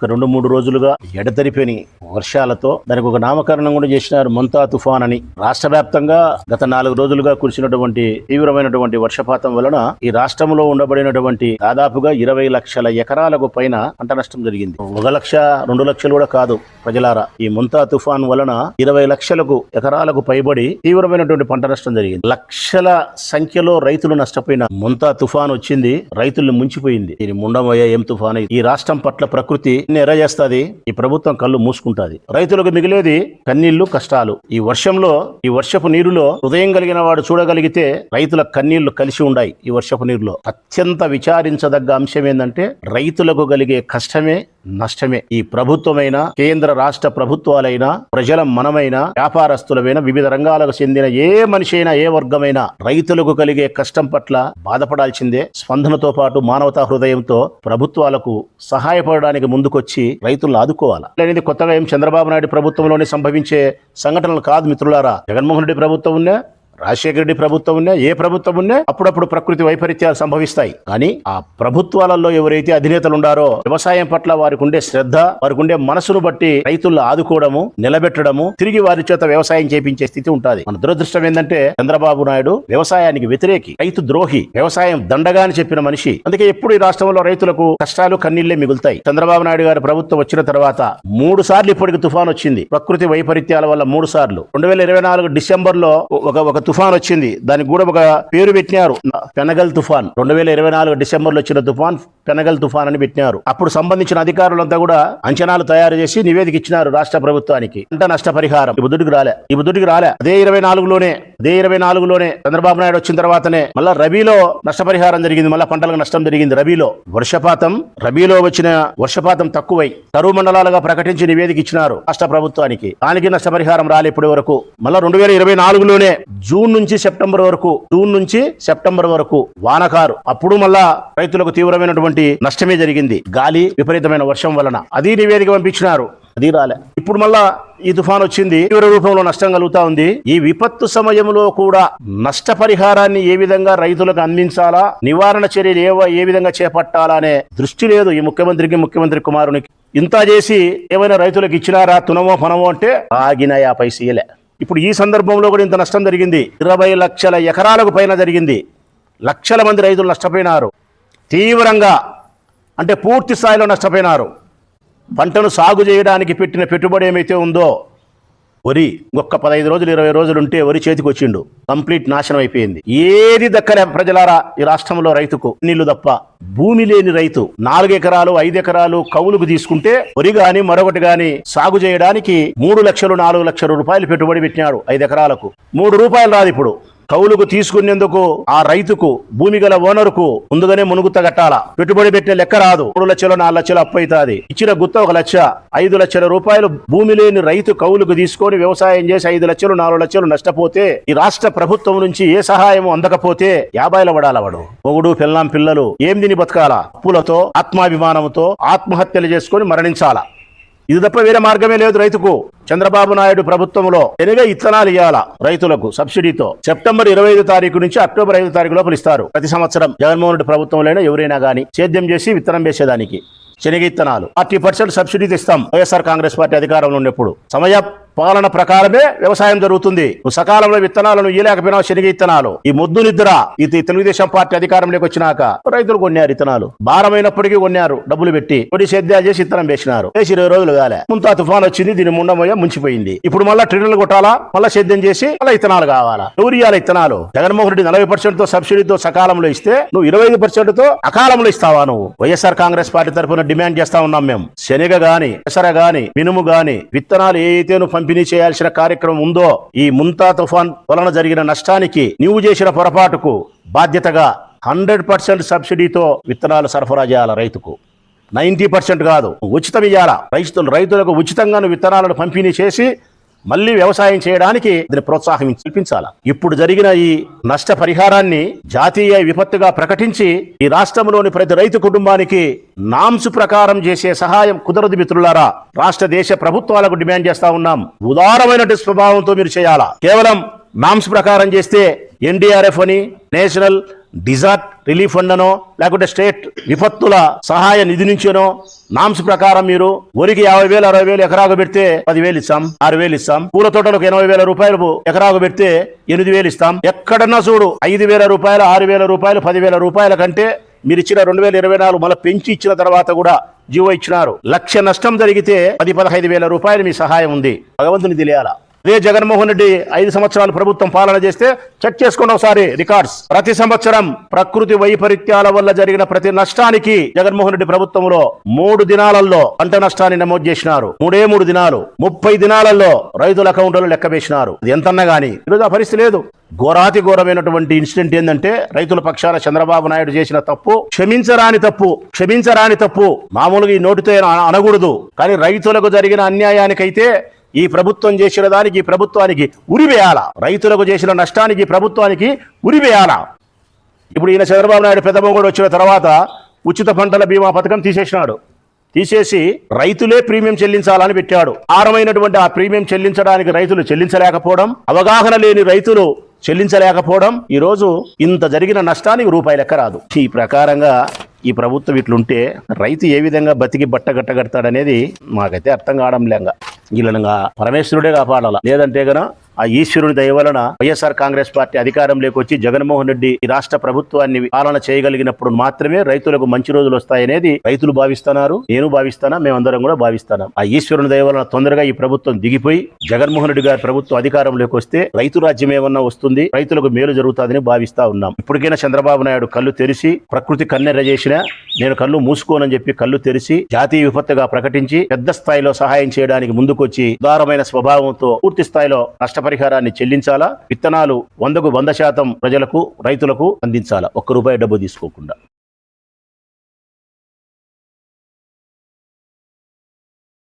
ఒక రెండు మూడు రోజులుగా ఎడతెరిపిని వర్షాలతో దానికి ఒక నామకరణం కూడా చేసినారు మొంతా తుఫాన్ అని. రాష్ట్ర వ్యాప్తంగా గత నాలుగు రోజులుగా కురిసినటువంటి తీవ్రమైనటువంటి వర్షపాతం వలన ఈ రాష్ట్రంలో ఉండబడినటువంటి దాదాపుగా ఇరవై లక్షల ఎకరాలకు పైన పంట నష్టం జరిగింది. ఒక లక్ష రెండు లక్షలు కూడా కాదు ప్రజలారా. ఈ ముంతా తుఫాన్ వలన ఇరవై లక్షలకు ఎకరాలకు పైబడి తీవ్రమైనటువంటి పంట నష్టం జరిగింది. లక్షల సంఖ్యలో రైతులు నష్టపోయిన ముంతా తుఫాన్ వచ్చింది రైతులను ముంచిపోయింది. ఇది ముండమయ్య ఏం తుఫాన్? ఈ రాష్ట్రం పట్ల ప్రకృతి ఎర్ర చేస్తుంది ఈ ప్రభుత్వం కళ్ళు మూసుకుంటాది. రైతులకు మిగిలేది కన్నీళ్ళు కష్టాలు. ఈ వర్షంలో ఈ వర్షపు నీరులో హృదయం కలిగిన వాడు చూడగలిగితే రైతుల కన్నీళ్ళు కలిసి ఉన్నాయి ఈ వర్షపు నీరులో. అత్యంత విచారించదగ్గ అంశం ఏంటంటే రైతులకు కలిగే కష్టమే నష్టమే. ఈ ప్రభుత్వమైన కేంద్ర రాష్ట్ర ప్రభుత్వాలైనా ప్రజల మనమైన వ్యాపారస్తులమైన వివిధ రంగాలకు చెందిన ఏ మనిషి అయినా ఏ వర్గమైనా రైతులకు కలిగే కష్టం పట్ల బాధపడాల్సిందే. స్పందనతో పాటు మానవతా హృదయంతో ప్రభుత్వాలకు సహాయపడడానికి ముందుకు ముందుకొచ్చి రైతులను ఆదుకోవాలి? అనేది కొత్తగా ఏం చంద్రబాబు నాయుడు ప్రభుత్వంలోనే సంభవించే సంఘటనలు కాదు మిత్రులారా. జగన్మోహన్ రెడ్డి ప్రభుత్వం ఉన్నా రాజశేఖర రెడ్డి ప్రభుత్వం ఉన్నా ఏ ప్రభుత్వం ఉన్నా అప్పుడప్పుడు ప్రకృతి వైపరీత్యాలు సంభవిస్తాయి. కానీ ఆ ప్రభుత్వాలలో ఎవరైతే అధినేతలు ఉండారో వ్యవసాయం పట్ల వారికి ఉండే శ్రద్ధ వారికి ఉండే మనసును బట్టి రైతులను ఆదుకోవడము నిలబెట్టడము తిరిగి వారి చేత వ్యవసాయం చేపించే స్థితి ఉంటుంది. మన దురదృష్టం ఏంటంటే చంద్రబాబు నాయుడు వ్యవసాయానికి వ్యతిరేకి రైతు ద్రోహి వ్యవసాయం దండగా అని చెప్పిన మనిషి. అందుకే ఎప్పుడు ఈ రాష్ట్రంలో రైతులకు కష్టాలు కన్నీళ్ళే మిగులుతాయి. చంద్రబాబు నాయుడు గారి ప్రభుత్వం వచ్చిన తర్వాత మూడు సార్లు ఇప్పటికి తుఫాన్ వచ్చింది. ప్రకృతి వైపరీత్యాల వల్ల మూడు సార్లు. రెండు వేల ఇరవై నాలుగు డిసెంబర్లో ఒక ఒక తుఫాన్ వచ్చింది. దానికి కూడా ఒక పేరు పెట్టినారు. పెనగల్ తుఫాన్. రెండు వేల ఇరవై నాలుగు డిసెంబర్లో వచ్చిన తుఫాన్ పెనగల్ తుఫాన్ అని పెట్టినారు. అప్పుడు సంబంధించిన అధికారులంతా కూడా అంచనాలు తయారు చేసి నివేదిక ఇచ్చినారు రాష్ట్ర ప్రభుత్వానికి. పంట నష్టపరిహారం. ఈ బుద్ధుడికి రాలే. ఈ బుద్ధుడికి రాలే. అదే ఇరవై నాలుగులోనే అదే ఇరవై నాలుగులోనే చంద్రబాబు నాయుడు వచ్చిన తర్వాతనే మళ్ళా రబీలో నష్టపరిహారం జరిగింది మళ్ళా పంటలకు నష్టం జరిగింది రబీలో. వర్షపాతం రబీలో వచ్చిన వర్షపాతం తక్కువై కరువు మండలాలుగా ప్రకటించి నివేదిక ఇచ్చినారు రాష్ట్ర ప్రభుత్వానికి. దానికి నష్టపరిహారం రాలే ఇప్పటి వరకు. మళ్ళా రెండు వేల ఇరవై నాలుగులోనే జూన్ నుంచి సెప్టెంబర్ వరకు జూన్ నుంచి సెప్టెంబర్ వరకు వానకారు. అప్పుడు మళ్ళా రైతులకు తీవ్రమైనటువంటి నష్టమే జరిగింది. గాలి విపరీతమైన వర్షం వలన. అది నివేదిక పంపించినారు. అది రాలే. ఇప్పుడు మళ్ళా ఈ తుఫాన్ వచ్చింది తీవ్ర రూపంలో నష్టం కలుగుతా ఉంది. ఈ విపత్తు సమయంలో కూడా నష్టపరిహారాన్ని ఏ విధంగా రైతులకు అందించాలా నివారణ చర్యలు ఏ ఏ విధంగా చేపట్టాలా అనే దృష్టి లేదు ఈ ముఖ్యమంత్రికి ముఖ్యమంత్రి కుమారునికి. ఇంత చేసి ఏమైనా రైతులకు ఇచ్చినారా తునమో ఫనమో అంటే ఆగిన యాభై ఇప్పుడు ఈ సందర్భంలో కూడా ఇంత నష్టం జరిగింది. ఇరవై లక్షల ఎకరాలకు పైన జరిగింది. లక్షల మంది రైతులు నష్టపోయినారు. తీవ్రంగా అంటే పూర్తి స్థాయిలో నష్టపోయినారు. పంటను సాగు చేయడానికి పెట్టిన పెట్టుబడి ఏమైతే ఉందో వరి ఒక్క పదహైదు రోజులు ఇరవై రోజులు ఉంటే వరి చేతికి వచ్చిండు. కంప్లీట్ నాశనం అయిపోయింది. ఏది దక్కలే ప్రజలారా ఈ రాష్ట్రంలో రైతుకు? నీళ్ళు తప్ప. భూమి లేని రైతు. నాలుగు ఎకరాలు ఐదు ఎకరాలు కౌలుకు తీసుకుంటే వరి గాని మరొకటి గాని సాగు చేయడానికి మూడు లక్షలు నాలుగు లక్షల రూపాయలు పెట్టుబడి పెట్టినాడు ఐదు ఎకరాలకు. మూడు రూపాయలు రాదు ఇప్పుడు. కౌలుకు తీసుకునేందుకు ఆ రైతుకు భూమి గల ఓనరుకు ముందుగానే మునుగు కట్టాల? పెట్టుబడి పెట్టే లెక్క రాదు. మూడు లక్షలు నాలుగు లక్షలు అప్పు అవుతుంది. ఇచ్చిన గుత్త ఒక లక్ష ఐదు లక్షల రూపాయలు భూమి లేని రైతు కౌలుకు తీసుకొని వ్యవసాయం చేసి ఐదు లక్షలు నాలుగు లక్షలు నష్టపోతే ఈ రాష్ట్ర ప్రభుత్వం నుంచి ఏ సహాయం అందకపోతే యాభైల పడాల వాడు. మొగుడు పిల్లం పిల్లలు ఏం తిని బతకాల? అప్పులతో ఆత్మాభిమానంతో ఆత్మహత్యలు చేసుకొని మరణించాలా? ఇది తప్ప వేరే మార్గమే లేదు రైతుకు. చంద్రబాబు నాయుడు ప్రభుత్వంలో ఎనిగా ఇత్తనాలు ఇవ్వాల రైతులకు సబ్సిడీతో. సెప్టెంబర్ ఇరవై ఐదు తారీఖు నుంచి అక్టోబర్ ఐదు తారీఖు లోపల ఇస్తారు. ప్రతి సంవత్సరం జగన్మోహన్ రెడ్డి ప్రభుత్వంలోనే ఎవరైనా గానీ సేద్యం చేసి విత్తనం వేసేదానికి. శనగ ఇత్తనాలు. ఫార్టీ పర్సెంట్ సబ్సిడీ ఇస్తాం వైఎస్ఆర్ కాంగ్రెస్ పార్టీ అధికారంలో ఉన్నప్పుడు. సమయ పాలన ప్రకారమే వ్యవసాయం జరుగుతుంది. నువ్వు సకాలంలో విత్తనాలను ఇయలేకపోయినా శనగ ఇత్తనాలు ఈ ముద్దు నిద్ర ఇది తెలుగుదేశం పార్టీ అధికారంలోకి వచ్చినాక రైతులు కొన్నారు విత్తనాలు భారమైనప్పటికీ కొన్నారు డబ్బులు పెట్టి కొడి సేద్యాలు చేసి ఇత్తనం వేసినారు. వేసి ఇరవై రోజులు కాలే. ముంతా తుఫాన్ వచ్చింది దీని ముండమయ్య ముంచిపోయింది. ఇప్పుడు మళ్ళా ట్రిన్నలు కొట్టాలా? మళ్ళా సేద్యం చేసి మళ్ళీ ఇత్తనాలు కావాలా? యూరియాల ఇత్తనాలు. జగన్మోహన్ రెడ్డి నలభై పర్సెంట్తో సబ్సిడీతో సకాలంలో ఇస్తే నువ్వు ఇరవై ఐదు పర్సెంట్తో అకాలంలో ఇస్తావా నువ్వు? వైఎస్ఆర్ కాంగ్రెస్ పార్టీ తరఫున డిమాండ్ చేస్తా ఉన్నాం మేము. శనగ గాని పెసర గాని మినుము గాని విత్తనాలు ఏదైతే నువ్వు పంపిణీ చేయాల్సిన కార్యక్రమం ఉందో ఈ ముంతా తుఫాన్ వలన జరిగిన నష్టానికి నీవు చేసిన పొరపాటుకు బాధ్యతగా హండ్రెడ్ పర్సెంట్ సబ్సిడీతో విత్తనాలు సరఫరా చేయాలి రైతుకు? నైంటీ పర్సెంట్ కాదు. ఉచితం ఇవ్వాలా రైతులు రైతులకు ఉచితంగా విత్తనాలను పంపిణీ చేసి మళ్ళీ వ్యవసాయం చేయడానికి దీన్ని ప్రోత్సాహం కల్పించాల? ఇప్పుడు జరిగిన ఈ నష్ట పరిహారాన్ని జాతీయ విపత్తుగా ప్రకటించి ఈ రాష్ట్రంలోని ప్రతి రైతు కుటుంబానికి నామ్స్ ప్రకారం చేసే సహాయం కుదరదు మిత్రులారా. రాష్ట్ర దేశ ప్రభుత్వాలకు డిమాండ్ చేస్తా ఉన్నాం. ఉదారమైన స్వభావంతో మీరు చేయాలా? కేవలం నామ్స్ ప్రకారం చేస్తే ఎన్డీఆర్ఎఫ్ అని నేషనల్ డిజార్ట్ రిలీఫ్ ఫండ్ అనో లేకుంటే స్టేట్ విపత్తుల సహాయ నిధి నుంచేనో నామ్స్ ప్రకారం మీరు వరికి యాభై వేలు అరవై వేలు ఎకరాకు పెడితే పదివేలు ఇస్తాం ఆరు వేలు ఇస్తాం. పూల తోటలకు ఎనభై వేల రూపాయలు ఎకరాకు పెడితే ఎనిమిది వేలు ఇస్తాం. ఎక్కడన్నా చూడు ఐదు వేల రూపాయలు ఆరు వేల రూపాయలు పదివేల రూపాయల కంటే మీరు ఇచ్చిన రెండు వేల ఇరవై నాలుగు మళ్ళీ పెంచి ఇచ్చిన తర్వాత కూడా జీవో ఇచ్చినారు. లక్ష నష్టం జరిగితే పది పదహైదు వేల రూపాయలు మీ సహాయం ఉంది. భగవంతుని తెలియాలా అదే జగన్మోహన్ రెడ్డి ఐదు సంవత్సరాలు ప్రభుత్వం పాలన చేస్తే చెక్ చేసుకోండి ఒకసారి రికార్డ్స్. ప్రతి సంవత్సరం ప్రకృతి వైపరీత్యాల వల్ల జరిగిన ప్రతి నష్టానికి జగన్మోహన్ రెడ్డి ప్రభుత్వంలో మూడు దినాలలో పంట నష్టాన్ని నమోదు చేసినారు. మూడే మూడు దినాలు ముప్పై దినాలలో రైతుల అకౌంట్లో లెక్క వేసినారు. ఎంతన్నా గానీ ఈరోజు ఆ పరిస్థితి లేదు. ఘోరాతి ఘోరమైనటువంటి ఇన్సిడెంట్ ఏంటంటే రైతుల పక్షాన చంద్రబాబు నాయుడు చేసిన తప్పు క్షమించరాని తప్పు క్షమించరాని తప్పు మామూలుగా ఈ నోటితో అనకూడదు. కానీ రైతులకు జరిగిన అన్యాయానికైతే ఈ ప్రభుత్వం చేసిన దానికి ఈ ప్రభుత్వానికి ఉరివేయాల రైతులకు చేసిన నష్టానికి ప్రభుత్వానికి ఉరివేయాల ఇప్పుడు ఈయన చంద్రబాబు నాయుడు పెద్ద వచ్చిన తర్వాత ఉచిత పంటల బీమా పథకం తీసేసినాడు. తీసేసి రైతులే ప్రీమియం చెల్లించాలని పెట్టాడు. ఆరమైనటువంటి ఆ ప్రీమియం చెల్లించడానికి రైతులు చెల్లించలేకపోవడం అవగాహన లేని రైతులు చెల్లించలేకపోవడం ఈరోజు ఇంత జరిగిన నష్టానికి రూపాయి లెక్క రాదు. ఈ ప్రకారంగా ఈ ప్రభుత్వం ఇట్లుంటే రైతు ఏ విధంగా బతికి బట్ట గట్టగడతాడనేది మాకైతే అర్థం కావడం లేక వీళ్ళనిగా పరమేశ్వరుడే కాపాడాల? లేదంటే గన ఆ ఈశ్వరుని దయవలన వైఎస్ఆర్ కాంగ్రెస్ పార్టీ అధికారంలోకి వచ్చి జగన్మోహన్ రెడ్డి ఈ రాష్ట్ర ప్రభుత్వాన్ని పాలన చేయగలిగినప్పుడు మాత్రమే రైతులకు మంచి రోజులు వస్తాయనేది రైతులు భావిస్తున్నారు నేను భావిస్తానా మేమందరం కూడా భావిస్తున్నాం. ఆ ఈశ్వరుని దయవలన తొందరగా ఈ ప్రభుత్వం దిగిపోయి జగన్మోహన్ రెడ్డి గారి ప్రభుత్వం అధికారంలోకి వస్తే రైతు రాజ్యం ఏమన్నా వస్తుంది రైతులకు మేలు జరుగుతుందని భావిస్తా ఉన్నాం. ఇప్పటికైనా చంద్రబాబు నాయుడు కళ్ళు తెరిచి ప్రకృతి కన్నెర చేసిన నేను కళ్ళు మూసుకోనని చెప్పి కళ్ళు తెరిచి జాతీయ విపత్తుగా ప్రకటించి పెద్ద స్థాయిలో సహాయం చేయడానికి ముందుకొచ్చి ఉదారమైన స్వభావంతో పూర్తి స్థాయిలో నష్టపరిహారాన్ని చెల్లించాలా? విత్తనాలు వందకు వంద శాతం ప్రజలకు రైతులకు అందించాలా? ఒక్క రూపాయి డబ్బు తీసుకోకుండా.